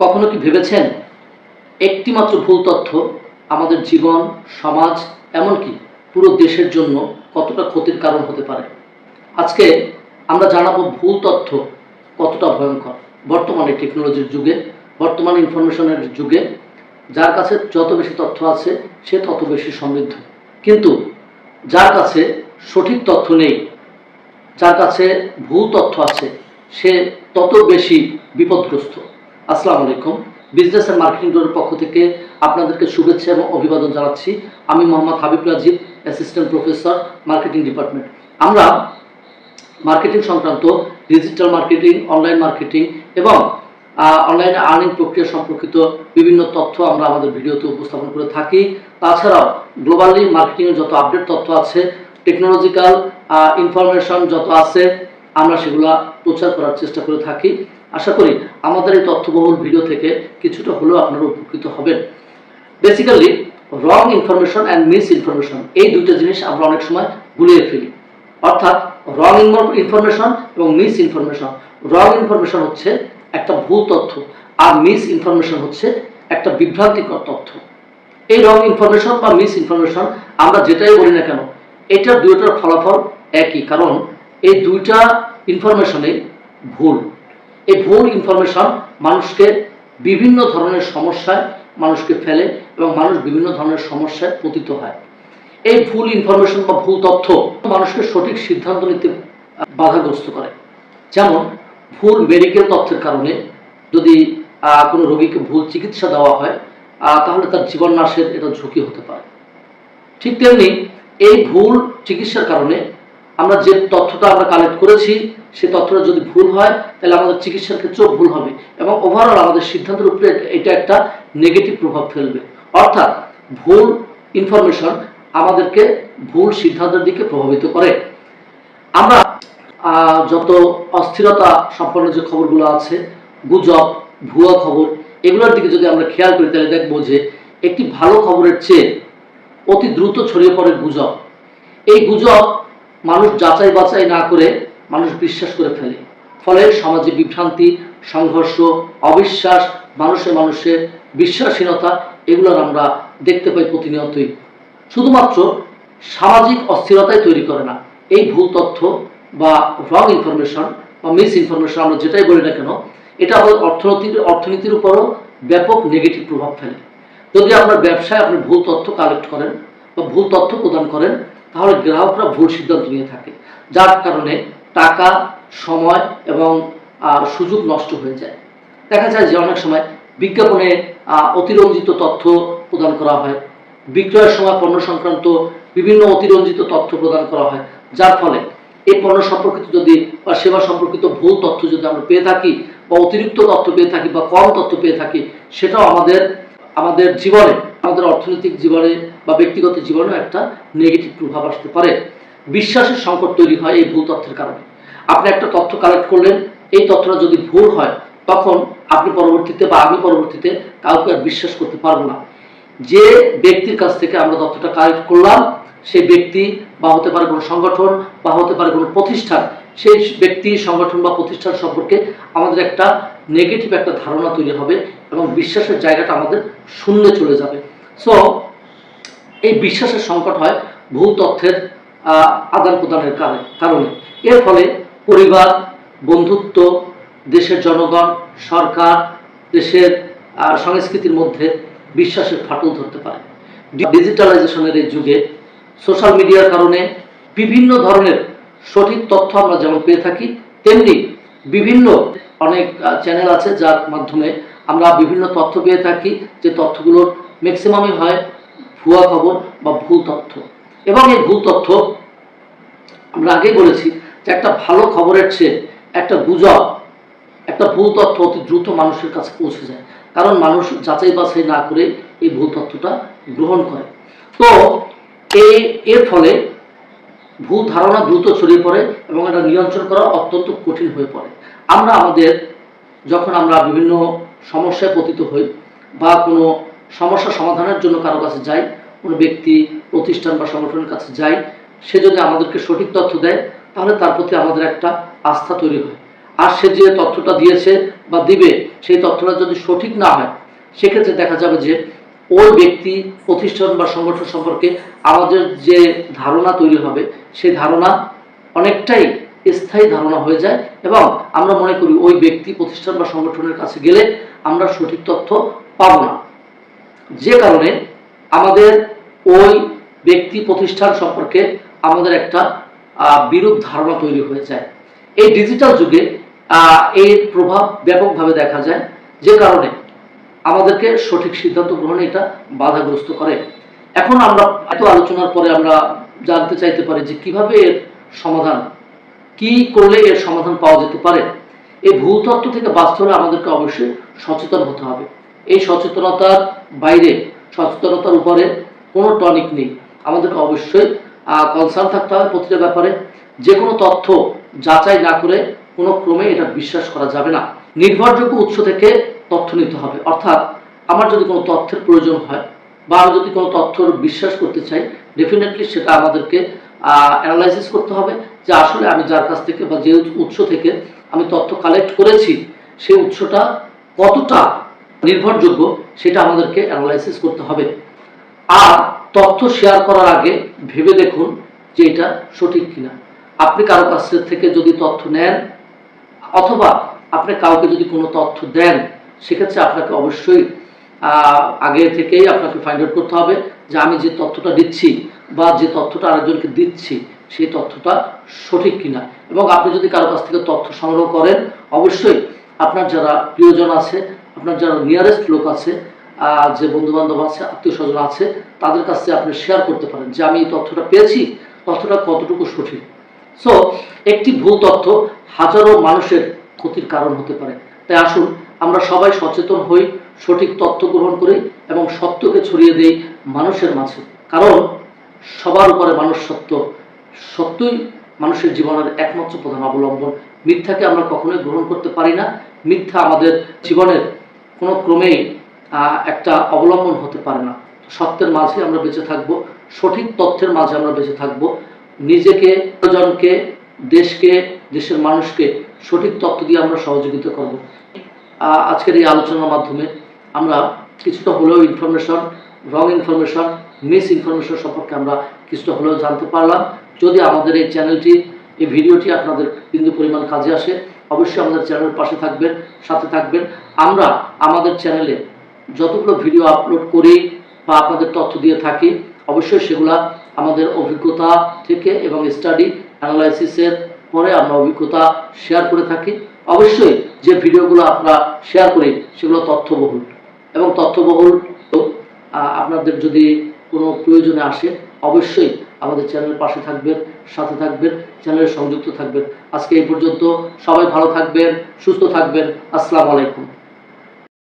কখনো কি ভেবেছেন একটিমাত্র ভুল তথ্য আমাদের জীবন, সমাজ, এমনকি পুরো দেশের জন্য কতটা ক্ষতির কারণ হতে পারে? আজকে আমরা জানাব ভুল তথ্য কতটা ভয়ঙ্কর। বর্তমানে টেকনোলজির যুগে, বর্তমান ইনফরমেশনের যুগে, যার কাছে যত বেশি তথ্য আছে, সে তত বেশি সমৃদ্ধ। কিন্তু যার কাছে সঠিক তথ্য নেই, যার কাছে ভুল তথ্য আছে, সে তত বেশি বিপদগ্রস্ত। আসসালামু আলাইকুম। বিজনেস অ্যান্ড মার্কেটিং ডোরের পক্ষ থেকে আপনাদেরকে শুভেচ্ছা এবং অভিবাদন জানাচ্ছি। আমি Mohammad Habib Rajib assistant professor marketing department আমরা মার্কেটিং সংক্রান্ত ডিজিটাল মার্কেটিং অনলাইন মার্কেটিং এবং অনলাইনে আর্নিং প্রক্রিয়া সম্পর্কিত বিভিন্ন তথ্য আমরা আমাদের ভিডিওতে উপস্থাপন করে থাকি। তাছাড়াও গ্লোবালি মার্কেটিংয়ের যত আপডেট তথ্য আছে টেকনোলজিক্যাল ইনফরমেশন যত আছে, আমরা সেগুলো প্রচার করার চেষ্টা করে থাকি। আশা করি আমাদের এই তথ্যবহুল ভিডিও থেকে কিছুটা হলেও আপনারা উপকৃত হবেন। Basically wrong information and misinformation এই দুটো জিনিস আমরা অনেক সময় গুলিয়ে ফেলি। অর্থাৎ রং ইনফরমেশন এবং মিস ইনফরমেশন রং ইনফরমেশন হচ্ছে একটা ভুল তথ্য আর মিস ইনফরমেশন হচ্ছে একটা বিভ্রান্তিকর তথ্য। এই রং ইনফরমেশন বা মিস ইনফরমেশন আমরা যেটাই বলি না কেন এটা দুইটার ফলাফল একই। কারণ এই দুইটা ইনফরমেশনে ভুল। এই ভুল ইনফরমেশন মানুষকে বিভিন্ন ধরনের সমস্যায় মানুষকে ফেলে এবং মানুষ বিভিন্ন ধরনের সমস্যায় পতিত হয়। এই ভুল ইনফরমেশন বা ভুল তথ্য মানুষকে সঠিক সিদ্ধান্ত নিতে বাধাগ্রস্ত করে। যেমন, ভুল মেডিকেল তথ্যের কারণে যদি কোনো রোগীকে ভুল চিকিৎসা দেওয়া হয় তাহলে তার জীবন নাশের এটা ঝুঁকি হতে পারে। ঠিক তেমনি এই ভুল চিকিৎসার কারণে আমরা যে তথ্যটা আমরা কালেক্ট করেছি সেই তথ্যটা যদি ভুল হয়, তাহলে আমাদের চিকিৎসার ক্ষেত্রেও ভুল হবে এবং ওভারঅল আমাদের সিদ্ধান্তের উপরে এটা একটা নেগেটিভ প্রভাব ফেলবে। অর্থাৎ ভুল ইনফরমেশন আমাদেরকে ভুল সিদ্ধান্তের দিকে প্রভাবিত করে। আমরা যত অস্থিরতা সম্পন্ন যে খবরগুলো আছে, গুজব, ভুয়া খবর, এগুলোর দিকে যদি আমরা খেয়াল করি, তাহলে দেখব যে একটি ভালো খবরের চেয়ে অতি দ্রুত ছড়িয়ে পড়ে গুজব। এই গুজব মানুষ যাচাই বাছাই না করে মানুষ বিশ্বাস করে ফেলে। ফলে সমাজে বিভ্রান্তি, সংঘর্ষ, অবিশ্বাস, মানুষে মানুষে বিশ্বাসহীনতা, এগুলোর আমরা দেখতে পাই প্রতিনিয়তই। শুধুমাত্র সামাজিক অস্থিরতাই তৈরি করে না, এই ভুল তথ্য বা রং ইনফরমেশন বা মিস ইনফরমেশন আমরা যেটাই বলি না কেন, এটা আমাদের অর্থনীতির অর্থনীতির উপরও ব্যাপক নেগেটিভ প্রভাব ফেলে। যদি আপনার ব্যবসায় আপনি ভুল তথ্য কালেক্ট করেন বা ভুল তথ্য প্রদান করেন তাহলে গ্রাহকরা ভুল সিদ্ধান্ত নিয়ে থাকে। যার কারণে টাকা, সময় এবং সুযোগ নষ্ট হয়ে যায়। দেখা যায় যে অনেক সময় বিজ্ঞাপনে অতিরঞ্জিত তথ্য প্রদান করা হয়। বিক্রয়ের সময় পণ্য সংক্রান্ত বিভিন্ন অতিরঞ্জিত তথ্য প্রদান করা হয়। যার ফলে এই পণ্য সম্পর্কিত যদি বা সেবা সম্পর্কিত ভুল তথ্য যদি আমরা পেয়ে থাকি বা অতিরিক্ত তথ্য পেয়ে থাকি বা কম তথ্য পেয়ে থাকি, সেটাও আমাদের আমাদের জীবনে আমাদের অর্থনৈতিক জীবনে বা ব্যক্তিগত জীবনেও একটা নেগেটিভ প্রভাব আসতে পারে। বিশ্বাসের সংকট তৈরি হয় এই ভুল তথ্যের কারণে। আপনি একটা তথ্য কালেক্ট করলেন, এই তথ্যটা যদি ভুল হয়, তখন আপনি পরবর্তীতে বা আমি পরবর্তীতে কাউকে আর বিশ্বাস করতে পারব না। যে ব্যক্তির কাছ থেকে আমরা তথ্যটা কালেক্ট করলাম, সেই ব্যক্তি বা হতে পারে কোনো সংগঠন বা হতে পারে কোনো প্রতিষ্ঠান, সেই ব্যক্তি, সংগঠন বা প্রতিষ্ঠান সম্পর্কে আমাদের একটা নেগেটিভ একটা ধারণা তৈরি হবে এবং বিশ্বাসের জায়গাটা আমাদের শূন্যে চলে যাবে। সো এই বিশ্বাসের সংকট হয় ভুল তথ্যের আদান প্রদানের কারণে কারণে। এর ফলে পরিবার, বন্ধুত্ব, দেশের জনগণ, সরকার, দেশের সংস্কৃতির মধ্যে বিশ্বাসের ফাটল ধরতে পারে। ডিজিটালাইজেশনের এই যুগে সোশ্যাল মিডিয়ার কারণে বিভিন্ন ধরনের সঠিক তথ্য আমরা যেমন পেয়ে থাকি, তেমনি বিভিন্ন অনেক চ্যানেল আছে যার মাধ্যমে আমরা বিভিন্ন তথ্য পেয়ে থাকি, যে তথ্যগুলোর ম্যাক্সিমামই হয় ভুয়া খবর বা ভুল তথ্য। এবং এই ভুল তথ্য আমরা আগেই বলেছি যে একটা ভালো খবরের চেয়ে একটা গুজব, একটা ভুল তথ্য অতি দ্রুত মানুষের কাছে পৌঁছে যায়। কারণ মানুষ যাচাই বাছাই না করে এই ভুল তথ্যটা গ্রহণ করে। তো এই, এর ফলে ভুল ধারণা দ্রুত ছড়িয়ে পড়ে এবং এটা নিয়ন্ত্রণ করা অত্যন্ত কঠিন হয়ে পড়ে। আমরা আমাদের, যখন আমরা বিভিন্ন সমস্যায় পতিত হই বা কোনো সমস্যা সমাধানের জন্য কারও কাছে যাই, কোনো ব্যক্তি, প্রতিষ্ঠান বা সংগঠনের কাছে যাই, সে যদি আমাদেরকে সঠিক তথ্য দেয়, তাহলে তার প্রতি আমাদের একটা আস্থা তৈরি হয়। আর সে যে তথ্যটা দিয়েছে বা দিবে, সেই তথ্যটা যদি সঠিক না হয়, সেক্ষেত্রে দেখা যাবে যে ওই ব্যক্তি, প্রতিষ্ঠান বা সংগঠন সম্পর্কে আমাদের যে ধারণা তৈরি হবে, সেই ধারণা অনেকটাই স্থায়ী ধারণা হয়ে যায় এবং আমরা মনে করি ওই ব্যক্তি, প্রতিষ্ঠান বা সংগঠনের কাছে গেলে আমরা সঠিক তথ্য পাবো না। যে কারণে আমাদের ওই ব্যক্তি প্রতিষ্ঠান সম্পর্কে আমাদের একটা বিরূপ ধারণা তৈরি হয়ে যায়। এই ডিজিটাল যুগে এর প্রভাব ব্যাপকভাবে দেখা যায়, যে কারণে আমাদেরকে সঠিক সিদ্ধান্ত গ্রহণে এটা বাধাগ্রস্ত করে। এখন আমরা এত আলোচনার পরে আমরা জানতে চাইতে পারি যে কীভাবে এর সমাধান, কি করলে এর সমাধান পাওয়া যেতে পারে। এই ভূতত্ত্ব থেকে হলে আমাদেরকে অবশ্যই সচেতন হতে হবে। এই সচেতনতার বাইরে, সচেতনতার উপরে কোনো টনিক নেই। আমাদেরকে অবশ্যই কনসার্ন থাকতে হবে প্রতিটা ব্যাপারে। যে কোনো তথ্য যাচাই না করে কোনো ক্রমে এটা বিশ্বাস করা যাবে না। নির্ভরযোগ্য উৎস থেকে তথ্য নিতে হবে। অর্থাৎ আমার যদি কোনো তথ্যের প্রয়োজন হয় বা আমি যদি কোনো তথ্য বিশ্বাস করতে চাই ডেফিনেটলি সেটা আমাদেরকে অ্যানালাইসিস করতে হবে যে আসলে আমি যার কাছ থেকে বা যে উৎস থেকে আমি তথ্য কালেক্ট করেছি, সেই উৎসটা কতটা নির্ভরযোগ্য, সেটা আমাদেরকে অ্যানালাইসিস করতে হবে। আর তথ্য শেয়ার করার আগে ভেবে দেখুন যে এটা সঠিক কিনা। আপনি কারও কাছ থেকে যদি তথ্য নেন, অথবা আপনি কাউকে যদি কোনো তথ্য দেন, সেক্ষেত্রে আপনাকে অবশ্যই আগে থেকেই আপনাকে ফাইন্ড আউট করতে হবে যে আমি যে তথ্যটা দিচ্ছি বা যে তথ্যটা আরেকজনকে দিচ্ছি, সেই তথ্যটা সঠিক কিনা। এবং আপনি যদি কারও কাছ থেকে তথ্য সংগ্রহ করেন, অবশ্যই আপনার যারা প্রিয়জন আছে আপনার যারা নিয়ারেস্ট লোক আছে যে বন্ধু বান্ধব আছে আত্মীয় স্বজন আছে, তাদের কাছে আপনি শেয়ার করতে পারেন যে আমি এই তথ্যটা পেয়েছি, তথ্যটা কতটুকু সঠিক। সো একটি ভুল তথ্য হাজারো মানুষের ক্ষতির কারণ হতে পারে। তাই আসুন, আমরা সবাই সচেতন হই, সঠিক তথ্য গ্রহণ করি এবং সত্যকে ছড়িয়ে দেই মানুষের মাঝে। কারণ, সবার উপরে মানুষ সত্য। সত্যই মানুষের জীবনের একমাত্র প্রধান অবলম্বন। মিথ্যাকে আমরা কখনোই গ্রহণ করতে পারি না। মিথ্যা আমাদের জীবনের কোনো ক্রমেই একটা অবলম্বন হতে পারে না। সত্যের মাঝে আমরা বেঁচে থাকব, সঠিক তথ্যের মাঝে আমরা বেঁচে থাকব। নিজেকে প্রজনকে দেশকে, দেশের মানুষকে সঠিক তথ্য দিয়ে আমরা সহযোগিতা করব। আজকের এই আলোচনার মাধ্যমে আমরা কিছুটা হলেও information wrong information misinformation সম্পর্কে আমরা কিছুটা হলেও জানতে পারলাম। যদি আমাদের এই চ্যানেলটি এই ভিডিওটি আপনাদের বিন্দু পরিমাণ কাজে আসে অবশ্যই আমাদের চ্যানেলের পাশে থাকবেন, সাথে থাকবেন। আমরা আমাদের চ্যানেলে যতগুলো ভিডিও আপলোড করি বা আপনাদের তথ্য দিয়ে থাকি, অবশ্যই সেগুলা আমাদের অভিজ্ঞতা থেকে এবং স্টাডি অ্যানালাইসিসের পরে আমরা অভিজ্ঞতা শেয়ার করে থাকি। অবশ্যই যে ভিডিওগুলো আমরা শেয়ার করি, সেগুলো তথ্যবহুল। এবং তথ্যবহুল আপনাদের যদি কোনো প্রয়োজনে আসে, অবশ্যই আমাদের চ্যানেলের পাশে থাকবেন। সাথে থাকবেন চ্যানেলের সংযুক্ত থাকবেন। আজকে এই পর্যন্ত সবাই ভালো থাকবেন, সুস্থ থাকবেন। আসসালামু আলাইকুম।